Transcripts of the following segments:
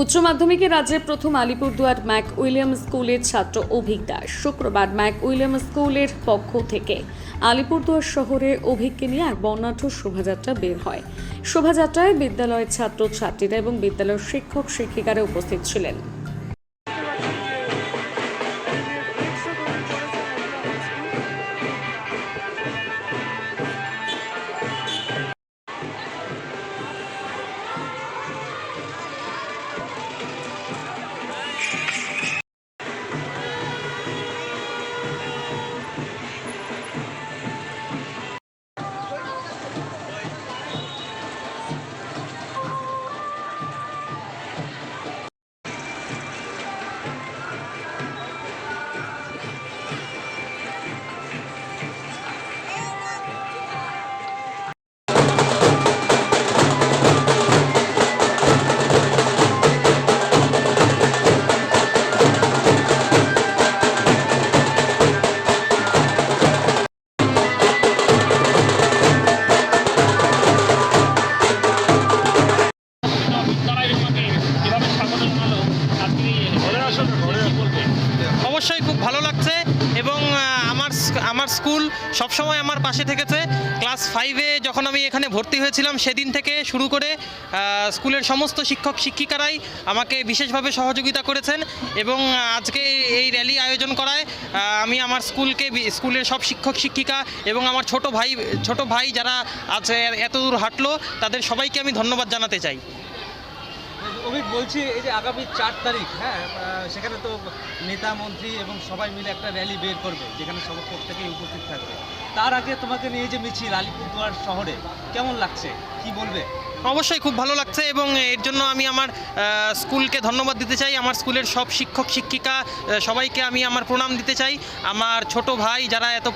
উচ্চ মাধ্যমিকে রাজ্যের প্রথম আলিপুরদুয়ার ম্যাক উইলিয়াম স্কুলের ছাত্র অভিক দাস শুক্রবার ম্যাক উইলিয়াম স্কুলের পক্ষ থেকে আলিপুরদুয়ার শহরে অভিককে নিয়ে এক বর্ণাঢ্য শোভাযাত্রা বের হয়। শোভাযাত্রায় বিদ্যালয়ের ছাত্র ছাত্রীরা এবং বিদ্যালয়ের শিক্ষক শিক্ষিকারা উপস্থিত ছিলেন। আমার স্কুল সবসময় আমার পাশে থেকেছে। ক্লাস ফাইভে যখন আমি এখানে ভর্তি হয়েছিলাম, সেদিন থেকে শুরু করে স্কুলের সমস্ত শিক্ষক শিক্ষিকারাই আমাকে বিশেষভাবে সহযোগিতা করেছেন এবং আজকে এই র্যালি আয়োজন করায় আমি আমার স্কুলকে স্কুলের সব শিক্ষক শিক্ষিকা এবং আমার ছোট ভাই ছোট ভাই যারা আজ এত দূর হাঁটলো, তাদের সবাইকে আমি ধন্যবাদ জানাতে চাই। অভিক, বলছি এই যে আগামী চার তারিখ হ্যাঁ সেখানে তো নেতা, মন্ত্রী এবং সবাই মিলে একটা র্যালি বের করবে, যেখানে সব প্রত্যেকেই উপস্থিত থাকবে। তার আগে তোমাকে নিয়ে যে মিছিল, আলিপুরদুয়ার শহরে, কেমন লাগছে? কি বলবে? অবশ্যই খুব ভালো লাগছে এবং এর জন্য আমি আমার স্কুলকে ধন্যবাদ দিতে চাই। আমার স্কুলের সব শিক্ষক শিক্ষিকা সবাইকে আমি আমার প্রণাম দিতে চাই। আমার ছোট ভাই যারা এত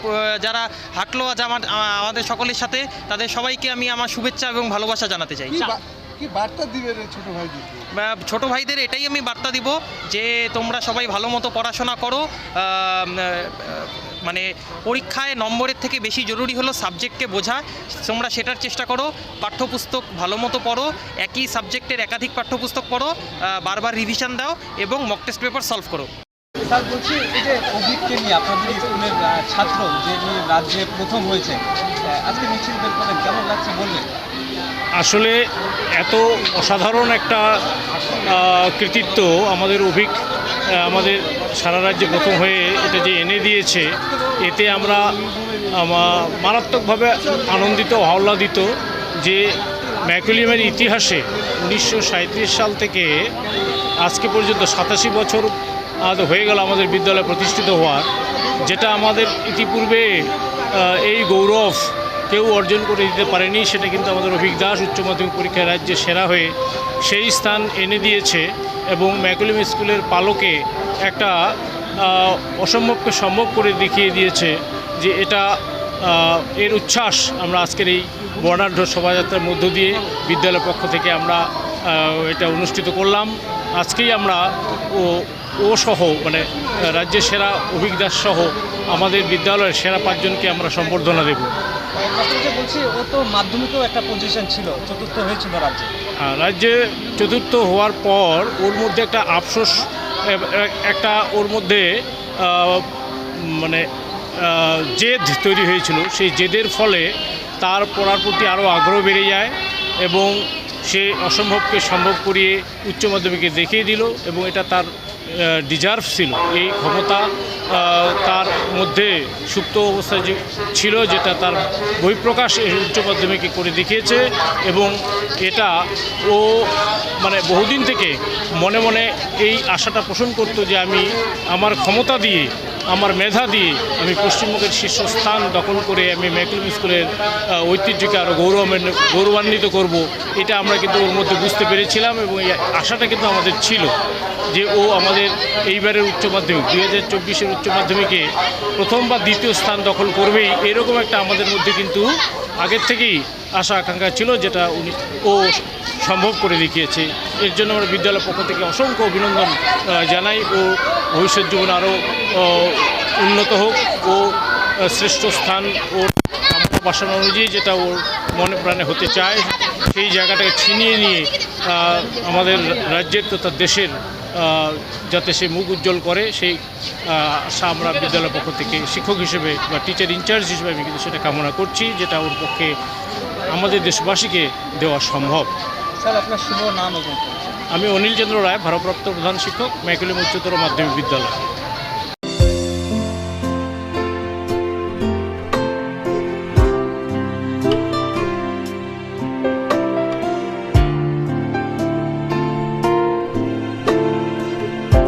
যারা হাঁটলো আজ আমার আমাদের সকলের সাথে তাদের সবাইকে আমি আমার শুভেচ্ছা এবং ভালোবাসা জানাতে চাই। কি বার্তা দিবে ছোট ভাইদের? ছোট ভাইদের এটাই আমি বার্তা দিব যে তোমরা সবাই ভালো মতো পড়াশোনা করো। মানে পরীক্ষায় নম্বরের থেকে বেশি জরুরি হলো সাবজেক্টকে বোঝা। তোমরা সেটার চেষ্টা করো পাঠ্যপুস্তক ভালো মতো পড়ো একই সাবজেক্টের একাধিক পাঠ্যপুস্তক পড়ো বারবার রিভিশন দাও এবং মক টেস্ট পেপার সলভ করো। স্যার বলছি এই যে অভিককে নিয়ে আপনাদের স্কুলের ছাত্র যে রাজ্যে প্রথম হয়েছে আজকে মিছিল বের করলেন কেমন লাগছে বলবেন আসলে এত অসাধারণ একটা কৃতিত্ব আমাদের অভিক আমাদের সারা রাজ্যে প্রথম হয়ে এটা যে এনে দিয়েছে, এতে আমরা মারাত্মকভাবে আনন্দিত, আহ্লাদিত যে ম্যাকুলিয়ামের ইতিহাসে উনিশশো সাঁইত্রিশ সাল থেকে আজকে পর্যন্ত সাতাশি বছর আজ হয়ে গেল আমাদের বিদ্যালয় প্রতিষ্ঠিত হওয়ার, যেটা আমাদের ইতিপূর্বে এই গৌরব কেউ অর্জন করে দিতে পারেনি, সেটা কিন্তু আমাদের অভিক দাস উচ্চ মাধ্যমিক পরীক্ষায় রাজ্যে সেরা হয়ে সেই স্থান এনে দিয়েছে এবং ম্যাকুলিম স্কুলের পালকে একটা অসম্ভবকে সম্ভব করে দেখিয়ে দিয়েছে যে এটা এর উচ্ছ্বাস আমরা আজকের এই বর্ণাঢ্য শোভাযাত্রার মধ্য দিয়ে বিদ্যালয়ের পক্ষ থেকে আমরা এটা অনুষ্ঠিত করলাম। আজকেই আমরা ও ও সহ মানে রাজ্যের সেরা অভিজ্ঞতা সহ আমাদের বিদ্যালয়ের সেরা পাঁচজনকে আমরা সম্বর্ধনা দেব। বলছি ও তো মাধ্যমিকেও একটা পজিশন ছিল চতুর্থ হয়েছিল রাজ্যে। রাজ্যে চতুর্থ হওয়ার পর ওর মধ্যে একটা আফসোস একটা ওর মধ্যে মানে জেদ তৈরি হয়েছিল। সেই জেদের ফলে তার পড়ার প্রতি আরও আগ্রহ বেড়ে যায় এবং সে অসম্ভবকে সম্ভব করিয়ে উচ্চ মাধ্যমিকে দেখিয়ে দিল এবং এটা তার ডিজার্ভ ছিল। এই ক্ষমতা তার মধ্যে সুপ্ত অবস্থায় যে ছিল, যেটা তার বহিঃপ্রকাশ উচ্চ মাধ্যমিকে করে দেখিয়েছে এবং এটা ও মানে বহুদিন থেকে মনে মনে এই আশাটা পোষণ করতো যে আমি আমার ক্ষমতা দিয়ে আমার মেধা দিয়ে আমি পশ্চিমবঙ্গের শীর্ষস্থান দখল করে আমি ম্যাকুলিম স্কুলের ঐতিহ্যকে আরও গৌরবান্বিত গৌরবান্বিত করব। এটা আমরা কিন্তু ওর মধ্যে বুঝতে পেরেছিলাম এবং এই আশাটা কিন্তু আমাদের ছিল যে ও আমাদের এইবারের উচ্চ মাধ্যমিক, দুই হাজার চব্বিশের উচ্চ মাধ্যমিকে প্রথম বা দ্বিতীয় স্থান দখল করবেই, এরকম একটা আমাদের মধ্যে কিন্তু আগের থেকেই আশা, আকাঙ্ক্ষা ছিল যেটা উনি, ও সম্ভব করে দেখিয়েছে। এর জন্য আমরা বিদ্যালয়ের পক্ষ থেকে অসংখ্য অভিনন্দন জানাই ও ভবিষ্যৎ জীবন আরও উন্নত হোক ও শ্রেষ্ঠ স্থান ওর বাসনা অনুযায়ী যেটা ওর মনে প্রাণে হতে চায় সেই জায়গাটাকে ছিনিয়ে নিয়ে আমাদের রাজ্যের তথা দেশের যাতে সে মুখ উজ্জ্বল করে সেই আশা আমরা বিদ্যালয়ের পক্ষ থেকে শিক্ষক হিসেবে বা টিচার ইনচার্জ হিসেবে আমি কিন্তু সেটা কামনা করছি যেটা ওর পক্ষে আমাদের দেশবাসীকে দেওয়া সম্ভব। স্যার আপনার শুভ নাম আমি অনিল চন্দ্র রায় ভারপ্রাপ্ত প্রধান শিক্ষক ম্যাকুলিম উচ্চতর মাধ্যমিক বিদ্যালয়।